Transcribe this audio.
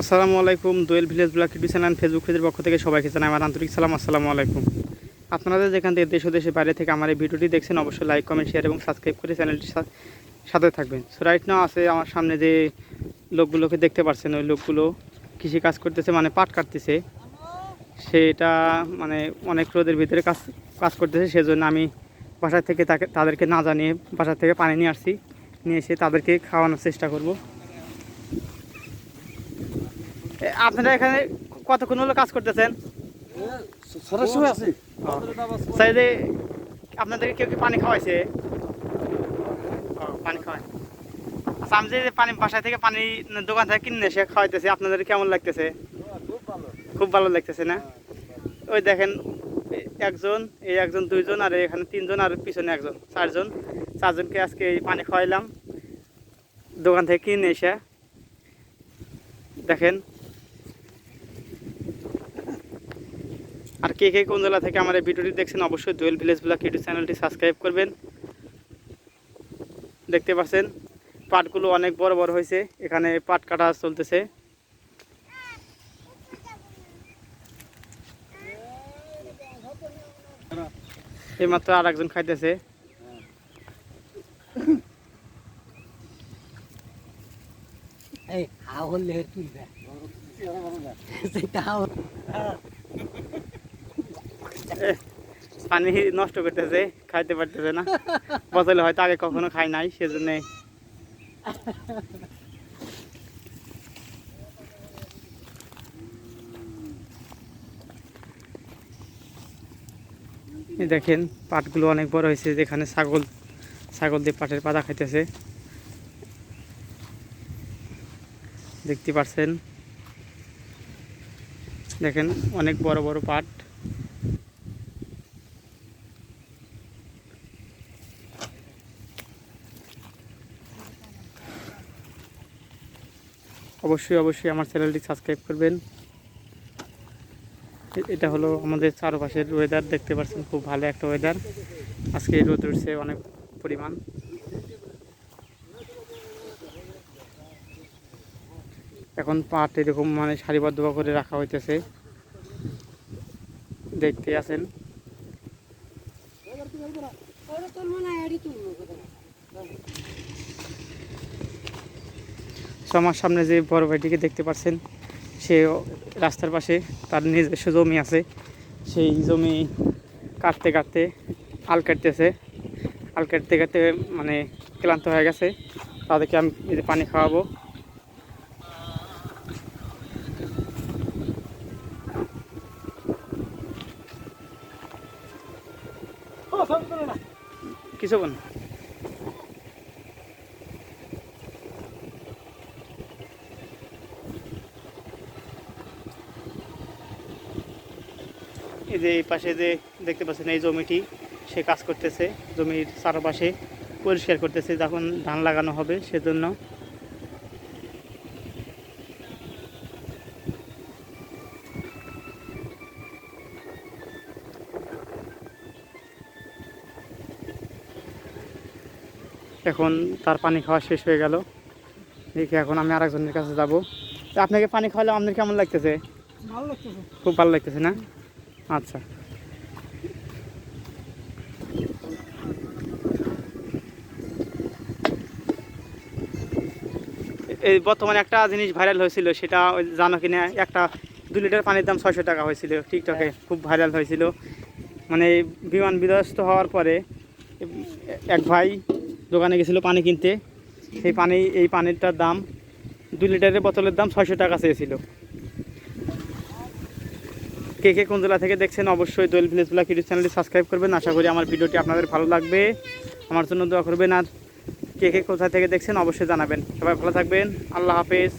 আসসালামু আলাইকুম, Doel village blog YouTube channel Facebook পেজের পক্ষ থেকে সবাইকে জানাই আমার আন্তরিক সালাম, আসসালামু আলাইকুম। আপনারা যেখান থেকে দেশ ও দেশের বাইরে থেকে আমার এই ভিডিওটি দেখছেন, অবশ্যই লাইক কমেন্ট শেয়ার এবং সাবস্ক্রাইব করে চ্যানেলটির সা- সাথে থাকবেন। সো রাইট নাও আছে আমার সামনে যে লোকগুলোকে দেখতে পাচ্ছেন ওই লোকগুলো কৃষি কাজ করতেছে মানে পাট কাটতেছে। সেটা মানে অনেক রোদের ভিতরে কাজ কাজ করতেছে, সেজন্য আমি বাসা থেকে তাকে তাদেরকে না জানিয়ে বাসা থেকে পানি নিয়ে আসছি। নিয়ে এসে তাদেরকে খাওয়ানোর চেষ্টা করব। আপনারা এখানে কতক্ষণ হলো কাজ করতেছেন? সরাসরি আছে স্যার যে আপনাদেরকে কেউ কি পানি খাওয়াইছে? ও, পানি খাওয়ায়। আচ্ছা আমি যে পানি বাসা থেকে পানি দোকান থেকে কিনে এসে খাওয়াইতেছি আপনাদের কেমন লাগতেছে? খুব ভালো। লাগতেছে না? ওই দেখেন একজন এই একজন দুইজন আর এখানে তিনজন আর পিছনে একজন চারজন। চারজনকে আজকে এই পানি খাওয়াইলাম দোকান থেকে কিনে এসে। দেখেন আর কে কে কোন জেলা থেকে আমার এই ভিডিওটি দেখছেন অবশ্যই দোয়েল ভিলেজ ব্লগ ইউটিউব চ্যানেলটি সাবস্ক্রাইব করবেন। দেখতে পাচ্ছেন পাটগুলো অনেক বড় বড় হয়েছে এখানে পাট কাটা চলতেছে। এইমাত্র আর একজন খাইতেছে। এই হাওল লেহের তুলবে সেটা হাওল। পানি নষ্ট করতেছে, খাইতে পারতেছে না। বদলে হয়তো আগে কখনো খাই নাই, সেজন্য দেখেন, পাটগুলো অনেক বড় হয়েছে, যেখানে ছাগল ছাগল দিয়ে পাটের পাতা খাইতেছে। দেখতে পাচ্ছেন? দেখেন, অনেক বড় বড় পাট। অবশ্যই অবশ্যই আমার চ্যানেলটি সাবস্ক্রাইব করবেন। এটা হলো আমাদের চারপাশের ওয়েদার দেখতে পাচ্ছেন খুব ভালো একটা ওয়েদার আজকে রোদ উঠছে অনেক পরিমাণ। এখন পাট এরকম মানে সারিবদ্ধ করে রাখা হইতেছে। দেখতে আছেন ওরা তুলবো না এড়ি তুলবো তো আমার সামনে যে বড় ভাইটিকে দেখতে পাচ্ছেন সে রাস্তার পাশে তার নিজস্ব জমি আছে। সেই জমি কাটতে কাটতে আল কাটতেছে। আল কাটতে কাটতে মানে ক্লান্ত হয়ে গেছে। তাদেরকে আমি পানি খাওয়াবো। কিছু না এই যে এই পাশে যে দেখতে পাচ্ছেন এই জমিটি সে কাজ করতেছে জমির চারপাশে পরিষ্কার করতেছে যখন ধান লাগানো হবে সেজন্য। এখন তার পানি খাওয়া শেষ হয়ে গেল। দেখি এখন আমি আরেকজনের কাছে যাব। আপনাকে পানি খাওয়ালে আপনার কেমন লাগতেছে? ভালো লাগতেছে। খুব ভালো লাগতেছে না? আচ্ছা। এই বর্তমানে একটা জিনিস ভাইরাল হয়েছিল সেটা ওই জানো কিনা একটা দু লিটার পানির দাম ছয়শো টাকা হয়েছিল টিকটকে খুব ভাইরাল হয়েছিল। মানে বিমান বিধ্বস্ত হওয়ার পরে এক ভাই দোকানে গেছিল পানি কিনতে সেই পানি এই পানিটার দাম দু লিটারের বোতলের দাম ছয়শো টাকা চেয়েছিল। কে কে কোন জেলা থেকে দেখছেন অবশ্যই দোয়েল ভিলেজ ব্লগ ইউটিউব চ্যানেলটি সাবস্ক্রাইব করবেন। আশা করি আমার ভিডিওটি আপনাদের ভালো লাগবে। আমার জন্য দোয়া করবেন আর কে কে কোথা থেকে দেখছেন অবশ্যই জানাবেন। সবাই ভালো থাকবেন। আল্লাহ হাফেজ।